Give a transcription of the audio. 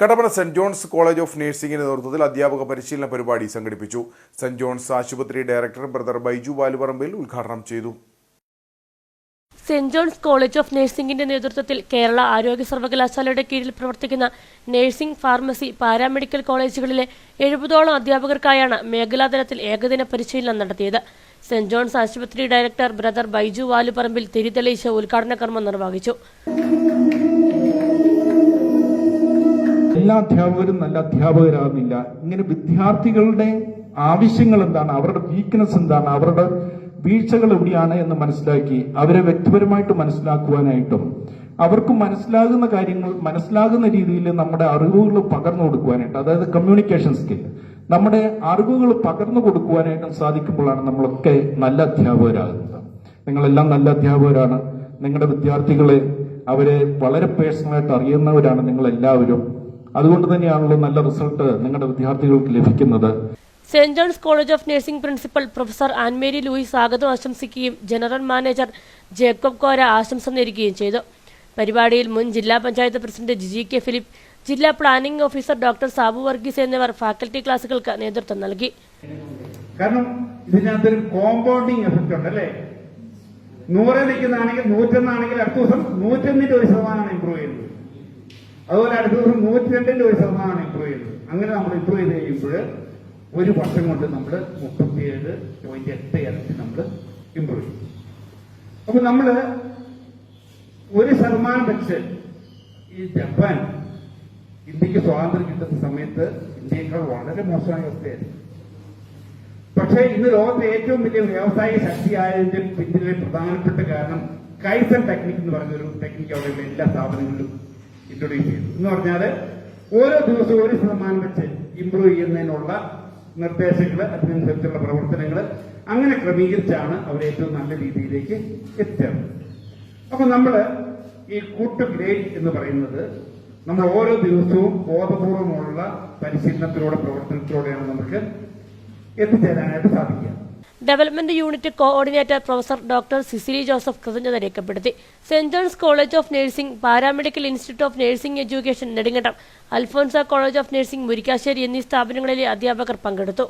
Kattappana Saint John's College of നഴ്സിംഗിന്റെ നേതൃത്വത്തിൽ അധ്യാപക പരിശീലന പരിപാടി സംഘടിപ്പിച്ചു. സെന്റ് ജോൺസ് ആശുപത്രി ഡയറക്ടർ ബ്രദർ ബൈജു വാലുപറമ്പിൽ ഉദ്ഘാടനം ചെയ്തു. സെന്റ് ജോൺസ് കോളേജ് ഓഫ് നഴ്സിംഗിന്റെ നേതൃത്വത്തിൽ കേരള ആരോഗ്യ സർവകലാശാലയുടെ കീഴിൽ പ്രവർത്തിക്കുന്ന നഴ്സിംഗ് ഫാർമസി പാരാമെഡിക്കൽ കോളേജുകളിലെ എഴുപതോളം അധ്യാപകർക്കായാണ് മേഖലാതലത്തിൽ ഏകദിന പരിശീലനം നടത്തിയത്. സെന്റ് ജോൺസ് ആശുപത്രി ഡയറക്ടർ ബ്രദർ ബൈജു വാലുപറമ്പിൽ തിരിതെളിയിച്ച് ഉദ്ഘാടന കർമ്മം നിർവഹിച്ചു. എല്ലാ അധ്യാപകരും നല്ല അധ്യാപകരാകുന്നില്ല. ഇങ്ങനെ വിദ്യാർത്ഥികളുടെ ആവശ്യങ്ങൾ എന്താണ്? അവരുടെ വീക്ക്നെസ് എന്താണ്? അവരുടെ വീഴ്ചകൾ എവിടെയാണ് എന്ന് മനസ്സിലാക്കി അവരെ വ്യക്തിപരമായിട്ട് മനസ്സിലാക്കുവാനായിട്ടും അവർക്ക് മനസ്സിലാകുന്ന കാര്യങ്ങൾ മനസ്സിലാകുന്ന രീതിയിൽ നമ്മുടെ അറിവുകൾ പകർന്നു കൊടുക്കുവാനായിട്ട് അതായത് കമ്മ്യൂണിക്കേഷൻ സ്കിൽ നമ്മുടെ അറിവുകൾ പകർന്നു കൊടുക്കുവാനായിട്ടും സാധിക്കുമ്പോഴാണ് നമ്മളൊക്കെ നല്ല അധ്യാപകരാകുന്നത്. നിങ്ങളെല്ലാം നല്ല അധ്യാപകരാണ്. നിങ്ങളുടെ വിദ്യാർത്ഥികളെ അവരെ വളരെ പേഴ്സണലായിട്ട് അറിയുന്നവരാണ് നിങ്ങൾ എല്ലാവരും അതുകൊണ്ട് തന്നെയാണല്ലോ നല്ല റിസൾട്ട് നിങ്ങളുടെ വിദ്യാർത്ഥികൾക്ക് ലഭിക്കുന്നത്. Saint John's college of nursing principal professor Annmary Louis സ്വാഗതം ആശംസിക്കുകയും ജനറൽ മാനേജർ ജേക്കബ് കോര ആശംസ നേരുകയും ചെയ്തു. പരിപാടിയിൽ മുൻ ജില്ലാ panchayat president Jiji K Philip ജില്ലാ planning officer doctor Sabu Varghese എന്നിവർ ഫാക്കൽറ്റി ക്ലാസുകൾക്ക് നേതൃത്വം നൽകി. കാരണം ഇതിനകത്തൊരു കോമ്പൗണ്ടിങ് എഫക്റ്റ് ഉണ്ട് അല്ലേ നൂറ് നിൽക്കുന്നതാണെങ്കിൽ നൂറ്റൊന്നാണെങ്കിൽ അടുത്ത ദിവസം നൂറ്റൊന്നിന്റെ ഒരു ശതമാനമാണ് ഇമ്പ്രൂവ് ചെയ്യുന്നത്. അതുപോലെ അടുത്ത ദിവസം നൂറ്റി രണ്ടിന്റെ ഒരു ശതമാനമാണ് ഇമ്പ്രൂവ് ചെയ്തത് അങ്ങനെ നമ്മൾ ഇമ്പ്രൂവ് ചെയ്ത് കഴിയുമ്പോൾ ഒരു വർഷം കൊണ്ട് നമ്മൾ മുപ്പത്തിയേഴ് പോയിന്റ് എട്ട് ഇരട്ടി നമ്മൾ ഇമ്പ്രൂവ് ചെയ്തു. അപ്പൊ നമ്മൾ ഒരു ശതമാനം വെച്ച് ഈ ജപ്പാൻ ഇന്ത്യയ്ക്ക് സ്വാതന്ത്ര്യം കിട്ടുന്ന സമയത്ത് ഇന്ത്യയേക്കാൾ വളരെ മോശമായ അവസ്ഥയായിരുന്നു. പക്ഷേ ഇന്ന് ലോകത്തെ ഏറ്റവും വലിയ വ്യാവസായിക ശക്തിയായതിന്റെ പിന്നിലെ പ്രധാനപ്പെട്ട കാരണം കൈസൺ ടെക്നിക് എന്ന് പറഞ്ഞ ഒരു ടെക്നിക്ക് അവിടെയുള്ള എല്ലാ സ്ഥാപനങ്ങളിലും ഇൻട്രൊഡ്യൂസ് ചെയ്തു എന്ന് പറഞ്ഞാൽ ഓരോ ദിവസവും ഒരു ശതമാനം വെച്ച് ഇംപ്രൂവ് ചെയ്യുന്നതിനുള്ള നിർദ്ദേശങ്ങൾ അതിനനുസരിച്ചുള്ള പ്രവർത്തനങ്ങൾ അങ്ങനെ ക്രമീകരിച്ചാണ് അവർ ഏറ്റവും നല്ല രീതിയിലേക്ക് എത്തിയത് അപ്പൊ നമ്മൾ ഈ കൂട്ട് ഗ്രേഡ് എന്ന് പറയുന്നത് നമ്മൾ ഓരോ ദിവസവും ബോധപൂർവമുള്ള പരിശീലനത്തിലൂടെ പ്രവർത്തനത്തിലൂടെയാണ് നമുക്ക് എത്തിച്ചേരാനായിട്ട് സാധിക്കുക. Development unit coordinator professor doctor Cicily Joseph കൃതജ്ഞത രേഖപ്പെടുത്തി. Saint John's College of Nursing Paramedical Institute of Nursing Education Nedumkandam. Alphonsa College of Nursing Murickassery എന്നീ സ്ഥാപനങ്ങളിലെ അധ്യാപകർ പങ്കെടുത്തു.